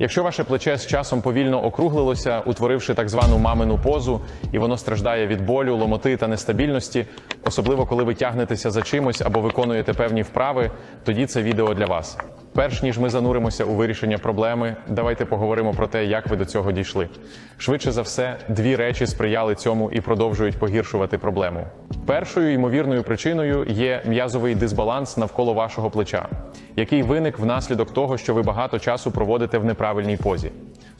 Якщо ваше плече з часом повільно округлилося, утворивши так звану мамину позу, і воно страждає від болю, ломоти та нестабільності, особливо коли ви тягнетеся за чимось або виконуєте певні вправи, тоді це відео для вас. Перш ніж ми зануримося у вирішення проблеми, давайте поговоримо про те, як ви до цього дійшли. Швидше за все, дві речі сприяли цьому і продовжують погіршувати проблему. Першою ймовірною причиною є м'язовий дисбаланс навколо вашого плеча, який виник внаслідок того, що ви багато часу проводите в неправильній позі.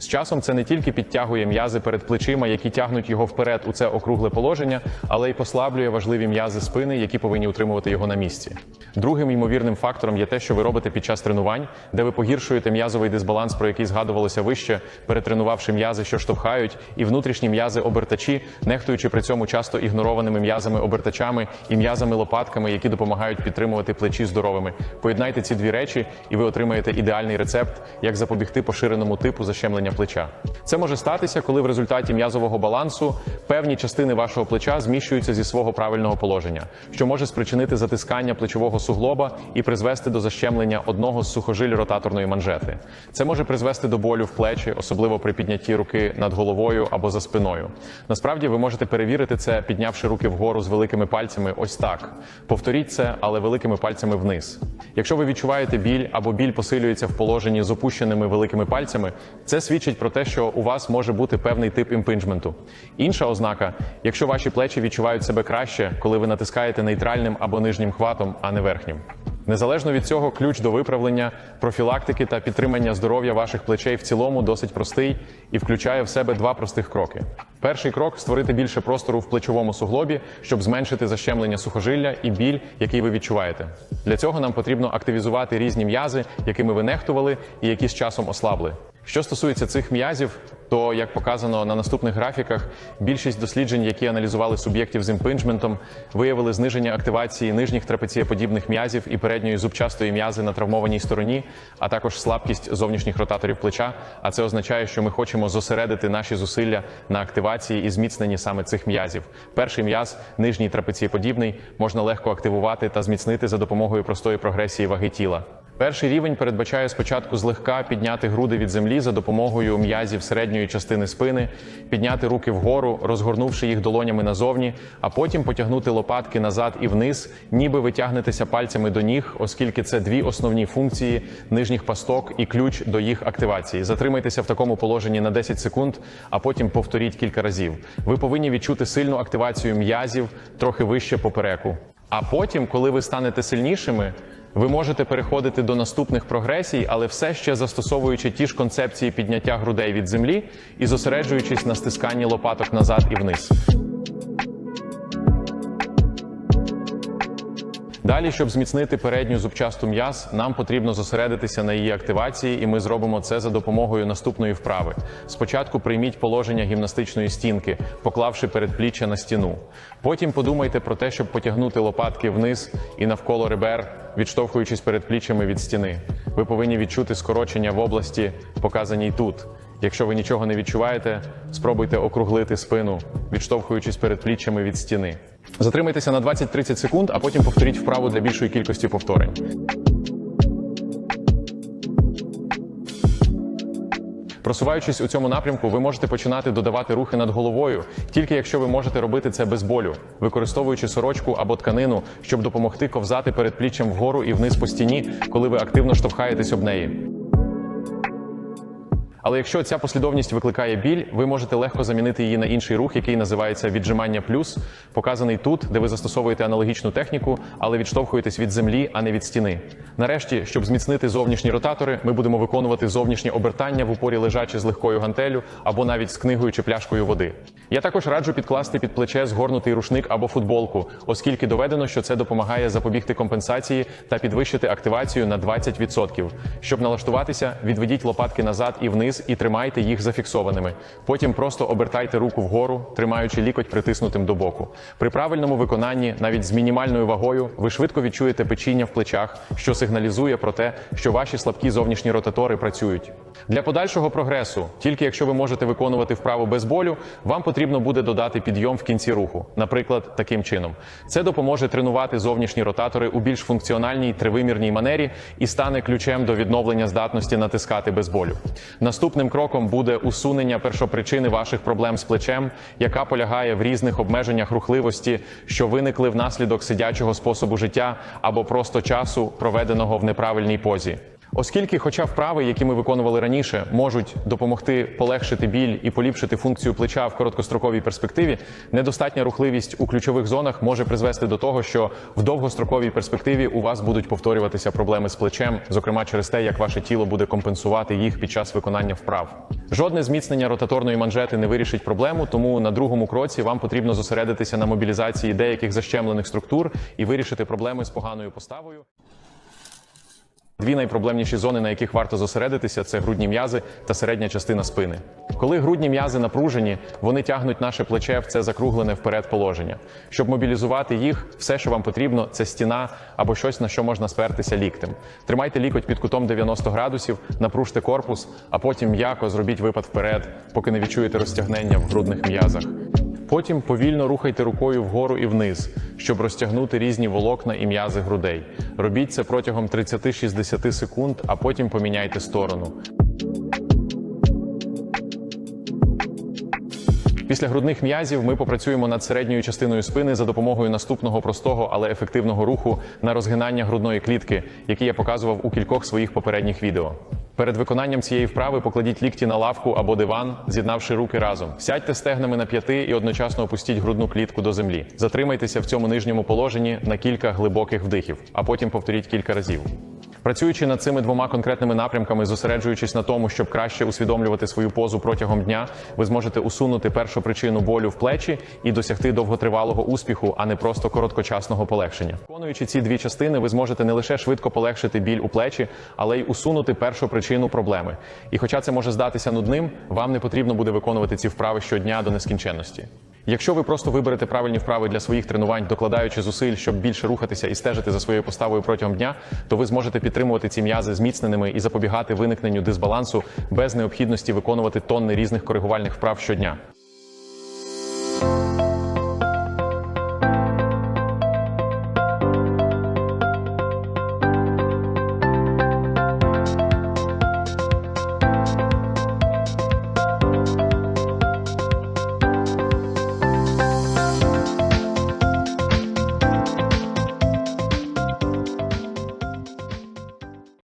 З часом це не тільки підтягує м'язи перед плечима, які тягнуть його вперед у це округле положення, але й послаблює важливі м'язи спини, які повинні утримувати його на місці. Другим ймовірним фактором є те, що ви робите під час тренувань, де ви погіршуєте м'язовий дисбаланс, про який згадувалося вище, перетренувавши м'язи, що штовхають, і внутрішні м'язи обертачі, нехтуючи при цьому часто ігнорованими м'язами обертачами і м'язами лопатками, які допомагають підтримувати плечі здоровими. Поєднайте ці дві речі, і ви отримаєте ідеальний рецепт, як запобігти поширеному типу защемлення плеча. Це може статися, коли в результаті м'язового балансу певні частини вашого плеча зміщуються зі свого правильного положення, що може спричинити затискання плечового суглоба і призвести до защемлення одного з сухожиль ротаторної манжети. Це може призвести до болю в плечі, особливо при піднятті руки над головою або за спиною. Насправді ви можете перевірити це, піднявши руки вгору з великими пальцями. Ось так. Повторіть це, але великими пальцями вниз. Якщо ви відчуваєте біль або біль посилюється в положенні з опущеними великими пальцями, це свідчить про те, що у вас може бути певний тип імпинджменту. Інша ознака, якщо ваші плечі відчувають себе краще, коли ви натискаєте нейтральним або нижнім хватом, а не верхнім. Незалежно від цього, ключ до виправлення, профілактики та підтримання здоров'я ваших плечей в цілому досить простий і включає в себе два простих кроки. Перший крок створити більше простору в плечовому суглобі, щоб зменшити защемлення сухожилля і біль, який ви відчуваєте. Для цього нам потрібно активізувати різні м'язи, якими ви нехтували і які з часом ослабли. Що стосується цих м'язів, то як показано на наступних графіках, більшість досліджень, які аналізували суб'єктів з імпинджментом, виявили зниження активації нижніх трапецієподібних м'язів і передньої зубчастої м'язи на травмованій стороні, а також слабкість зовнішніх ротаторів плеча. А це означає, що ми хочемо зосередити наші зусилля на активації і зміцненні саме цих м'язів. Перший м'яз, нижній трапецієподібний, можна легко активувати та зміцнити за допомогою простої прогресії ваги тіла. Перший рівень передбачає спочатку злегка підняти груди від землі за допомогою м'язів середньої частини спини, підняти руки вгору, розгорнувши їх долонями назовні, а потім потягнути лопатки назад і вниз, ніби ви тягнетеся пальцями до ніг, оскільки це дві основні функції нижніх пасток і ключ до їх активації. Затримайтеся в такому положенні на 10 секунд, а потім повторіть кілька разів. Ви повинні відчути сильну активацію м'язів трохи вище попереку. А потім, коли ви станете сильнішими, ви можете переходити до наступних прогресій, але все ще застосовуючи ті ж концепції підняття грудей від землі і зосереджуючись на стисканні лопаток назад і вниз. Далі, щоб зміцнити передню зубчасту м'яз, нам потрібно зосередитися на її активації, і ми зробимо це за допомогою наступної вправи. Спочатку прийміть положення гімнастичної стінки, поклавши передпліччя на стіну. Потім подумайте про те, щоб потягнути лопатки вниз і навколо ребер, відштовхуючись передпліччями від стіни. Ви повинні відчути скорочення в області, показаній тут. Якщо ви нічого не відчуваєте, спробуйте округлити спину, відштовхуючись передпліччями від стіни. Затримайтеся на 20-30 секунд, а потім повторіть вправу для більшої кількості повторень. Просуваючись у цьому напрямку, ви можете починати додавати рухи над головою, тільки якщо ви можете робити це без болю, використовуючи сорочку або тканину, щоб допомогти ковзати передпліччям вгору і вниз по стіні, коли ви активно штовхаєтесь об неї. Але якщо ця послідовність викликає біль, ви можете легко замінити її на інший рух, який називається віджимання плюс, показаний тут, де ви застосовуєте аналогічну техніку, але відштовхуєтесь від землі, а не від стіни. Нарешті, щоб зміцнити зовнішні ротатори, ми будемо виконувати зовнішнє обертання в упорі лежачи з легкою гантелю або навіть з книгою чи пляшкою води. Я також раджу підкласти під плече згорнутий рушник або футболку, оскільки доведено, що це допомагає запобігти компенсації та підвищити активацію на 20%. Щоб налаштуватися, відведіть лопатки назад і вниз вниз і тримайте їх зафіксованими. Потім просто обертайте руку вгору, тримаючи лікоть притиснутим до боку. При правильному виконанні, навіть з мінімальною вагою, ви швидко відчуєте печіння в плечах, що сигналізує про те, що ваші слабкі зовнішні ротатори працюють. Для подальшого прогресу, тільки якщо ви можете виконувати вправу без болю, вам потрібно буде додати підйом в кінці руху, наприклад, таким чином. Це допоможе тренувати зовнішні ротатори у більш функціональній тривимірній манері і стане ключем до відновлення здатності натискати без болю. Наступним кроком буде усунення першопричини ваших проблем з плечем, яка полягає в різних обмеженнях рухливості, що виникли внаслідок сидячого способу життя або просто часу, проведеного в неправильній позі. Оскільки, хоча вправи, які ми виконували раніше, можуть допомогти полегшити біль і поліпшити функцію плеча в короткостроковій перспективі, недостатня рухливість у ключових зонах може призвести до того, що в довгостроковій перспективі у вас будуть повторюватися проблеми з плечем, зокрема через те, як ваше тіло буде компенсувати їх під час виконання вправ. Жодне зміцнення ротаторної манжети не вирішить проблему, тому на другому кроці вам потрібно зосередитися на мобілізації деяких защемлених структур і вирішити проблеми з поганою поставою. Дві найпроблемніші зони, на яких варто зосередитися, це грудні м'язи та середня частина спини. Коли грудні м'язи напружені, вони тягнуть наше плече в це закруглене вперед положення. Щоб мобілізувати їх, все, що вам потрібно, це стіна або щось, на що можна спертися ліктем. Тримайте лікоть під кутом 90 градусів, напружте корпус, а потім м'яко зробіть випад вперед, поки не відчуєте розтягнення в грудних м'язах. Потім повільно рухайте рукою вгору і вниз, щоб розтягнути різні волокна і м'язи грудей. Робіть це протягом 30-60 секунд, а потім поміняйте сторону. Після грудних м'язів ми попрацюємо над середньою частиною спини за допомогою наступного простого, але ефективного руху на розгинання грудної клітки, який я показував у кількох своїх попередніх відео. Перед виконанням цієї вправи покладіть лікті на лавку або диван, з'єднавши руки разом. Сядьте стегнами на п'яти і одночасно опустіть грудну клітку до землі. Затримайтеся в цьому нижньому положенні на кілька глибоких вдихів, а потім повторіть кілька разів. Працюючи над цими двома конкретними напрямками, зосереджуючись на тому, щоб краще усвідомлювати свою позу протягом дня, ви зможете усунути першу причину болю в плечі і досягти довготривалого успіху, а не просто короткочасного полегшення. Виконуючи ці дві частини, ви зможете не лише швидко полегшити біль у плечі, але й усунути першу причину проблеми. І хоча це може здатися нудним, вам не потрібно буде виконувати ці вправи щодня до нескінченності. Якщо ви просто виберете правильні вправи для своїх тренувань, докладаючи зусиль, щоб більше рухатися і стежити за своєю поставою протягом дня, то ви зможете підтримувати ці м'язи зміцненими і запобігати виникненню дисбалансу без необхідності виконувати тонни різних коригувальних вправ щодня.